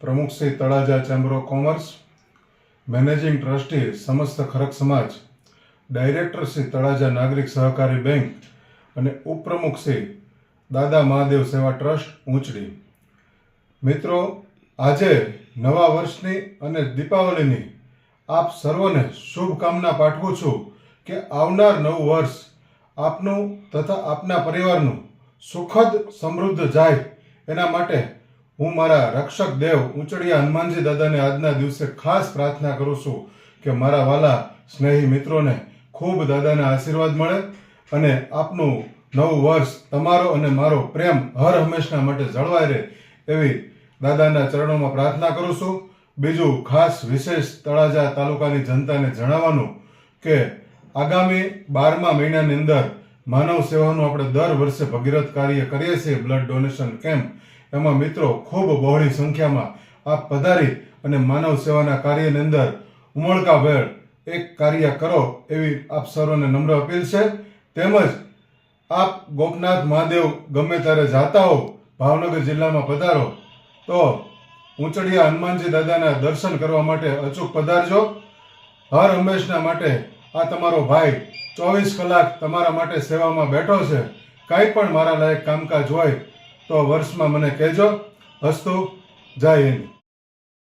પ્રમુખ Shri Talaja chamber of commerce managing trustee સમસ્ત ખરક સમાજ ડાયરેક્ટર શ્રી તળાજા નાગરિક સહકારી બેંક અને ઉપપ્રમુખ શ્રી દાદા મહાદેવ સેવા ટ્રસ્ટ ઊંચડી મિત્રો, આજે નવા વર્ષની અને દીપાવલીની આપ સર્વને શુભકામના પાઠવું છું કે આવનાર નવું વર્ષ આપનું તથા આપના પરિવારનું સુખદ સમૃદ્ધ જાય એના માટે હું મારા રક્ષક દેવ ઉંચડિયા હનુમાનજી દાદાને આજના દિવસે ખાસ પ્રાર્થના કરું છું કે મારા વાલા સ્નેહી મિત્રોને ખૂબ દાદાના આશીર્વાદ મળે અને આપનું નવું વર્ષ તમારો અને મારો પ્રેમ હર હંમેશના માટે જળવાઈ રહે એવી દાદાના ચરણોમાં પ્રાર્થના કરું છું. બીજું ખાસ વિશેષ તળાજા તાલુકાની જનતાને જણાવવાનું કે આગામી બારમા મહિનાની અંદર માનવ સેવાનું આપણે દર વર્ષે ભગીરથ કાર્ય કરીએ છીએ. બ્લડ ડોનેશન કેમ્પ એમાં મિત્રો ખૂબ બહોળી સંખ્યામાં આપ પધારી અને માનવ સેવાના કાર્યની અંદર ઉમળકાભેર એક કાર્ય કરો એવી આપ સર્વને નમ્ર અપીલ છે. તેમજ આપ ગોપનાથ મહાદેવ ગમે ત્યારે જાતા હો, ભાવનગર જિલ્લામાં પધારો, તો ઊંચડિયા હનુમાનજી દાદાના દર્શન કરવા માટે અચૂક પધારજો. હર હંમેશના માટે આ તમારો ભાઈ ચોવીસ કલાક તમારા માટે સેવામાં બેઠો છે. કાંઈ પણ મારા લાયક કામકાજ હોય તો વર્ષમાં મને કહેજો હસ્તુ જય હિન્દ.